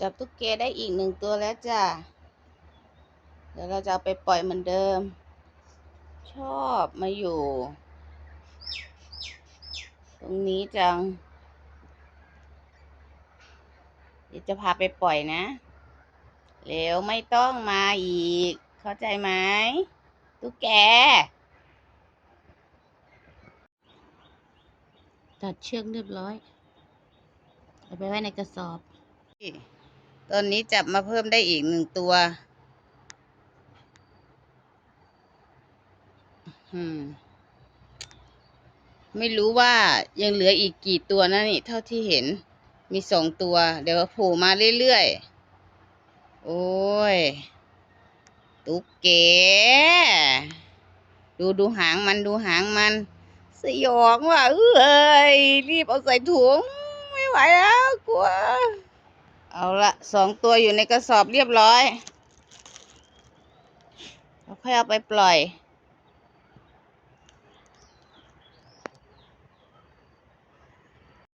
จับตุ๊กแกได้อีกหนึ่งตัวแล้วจ้ะ เดี๋ยวเราจะเอาไปปล่อยเหมือนเดิม ชอบมาอยู่ ตรงนี้จัง เดี๋ยวจะพาไปปล่อยนะเร็วไม่ต้องมาอีก เข้าใจไหม ตุ๊กแก ตัดเชือกเรียบร้อย เอาไปไว้ในกระสอบ ตอนนี้จับมาเพิ่มได้อีกหนึ่งตัวมไม่รู้ว่ายังเหลืออีกกี่ตัวนะนี่ เท่าที่เห็น มีสองตัว เดี๋ยวโผล่มาเรื่อยๆ โอ้ย ตุ๊กแกดูดูหางมันดูหางมัน สยองว่ะเอ้ย รีบเอาใส่ถุง ไม่ไหวแล้วกลัว สองตัวอยู่ในกระสอบเรียบร้อยเราค่อยเอาไปปล่อย